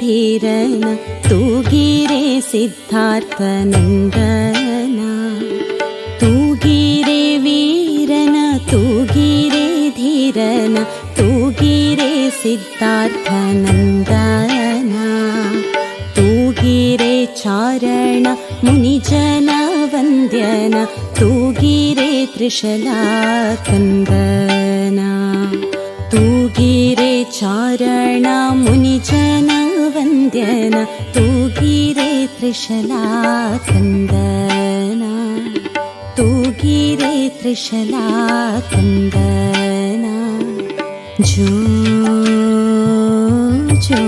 धीरन तु गिरे सिद्धार्थनन्दन तू गिरे वीरन तु गिरे धीरन तु गिरे सिद्धार्थनन्दना तु गिरे चारण मुनिजन वन्द्यन तु गिरे त्रिशला कुन्दना तु गिरे चारण मुनिजना तु गिर तृष्णा सन्दना तु गिर तृष्णा सुन्दना झू झो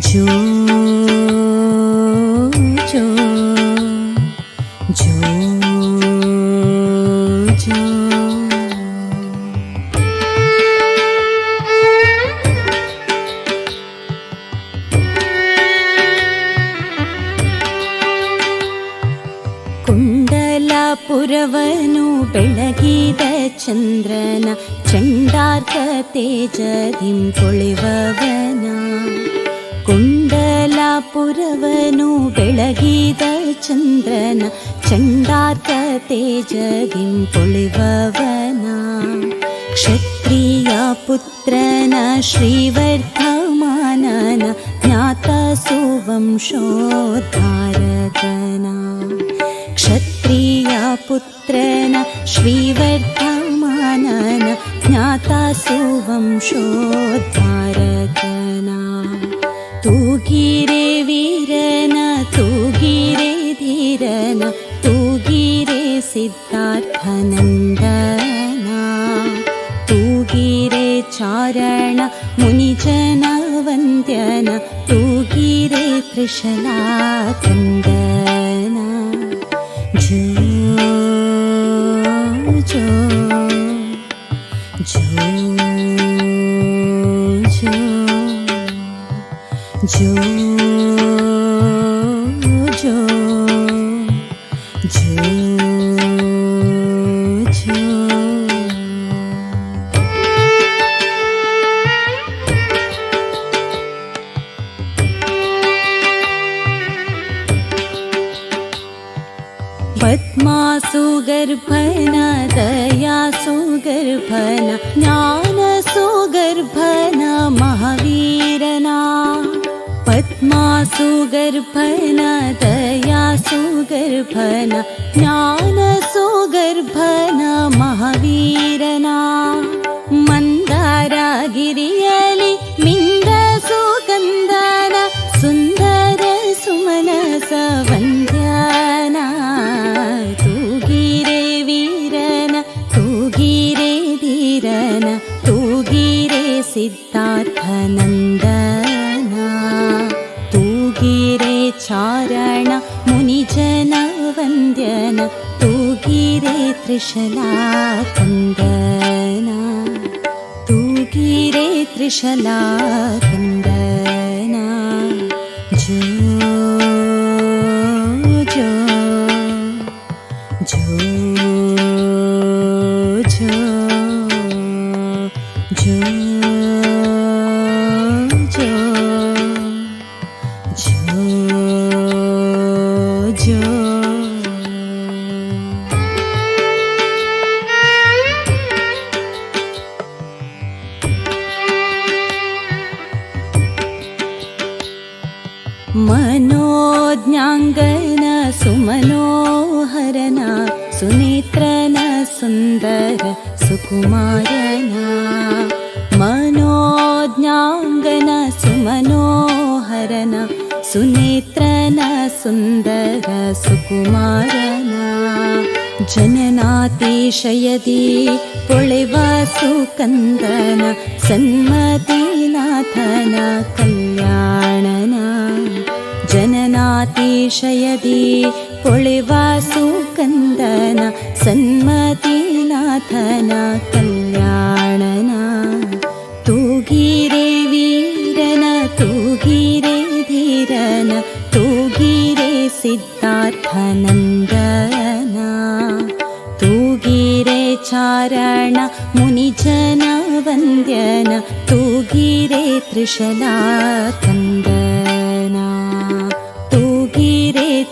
झू झो पुरवनु बेलगिदचन्द्रन चण्डार्कते ಕುಂಡಲ ಪುರವನು ಬೆಳಗಿದ ಚಂದ್ರನ ಚಂಡಾರ್ಕ जगिं पुलिववना ಕ್ಷತ್ರಿಯ ಪುತ್ರನ श्रीवर्धमानन ज्ञातासोभं शोधारदन पुत्र न श्रीवर्धमानन ज्ञाता सुवंशोद्धारकना तु गिरे वीरन तु गिरे धीरन तु गिरे सिद्धार्थनन्दना। तु गिरे चारण मुनिचनवन्द्यन तु गिरे कृषणाचन्द जो जो झमासु गर्भन दयासु गर्भन ज्ञानसोगर्भन महावीरना पद्मासु गर्भन दयासु गर्भन ज्ञानसो गर्भन महावीरना। मन्दारागिरियलि गिरि मिन्द सुगन्धना सुन्दर सुमनस सवन्दना तु गिरे वीरन तु गीरे धीरन तु गीरे सिद्धार्थनन्द चारण मुनिजन वन्द्यन तु गिरे कृष्णा जो जो जो जो जो झुजो झोज ज्ञाङ्गनसुमनोहरना सुनित्र सुनेत्रन सुन्दर सुकुमारन। मनोज्ञाङ्गनसुमनोहरण सुनित्र सुनेत्रन सुन्दर सुकुमारना। जननातिशयदी पुळिवासुकन्दन सन्मतिनाथन कल्याणना। तिशयदी पुळिवासुकन्दन सन्मतिनाथन कल्याणन तु गीरे वीरन तु गीरे धीरन तु गीरे सिद्धार्थनन्दन तू गीरे चारण मुनिचन वन्द्यन तु गीरे तृशनाथन्दन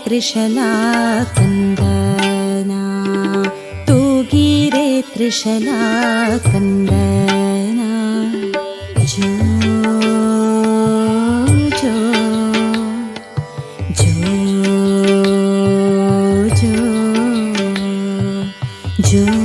कृष्णा कन्दना तु गीरे कृष्णा जो जो जो जो जो।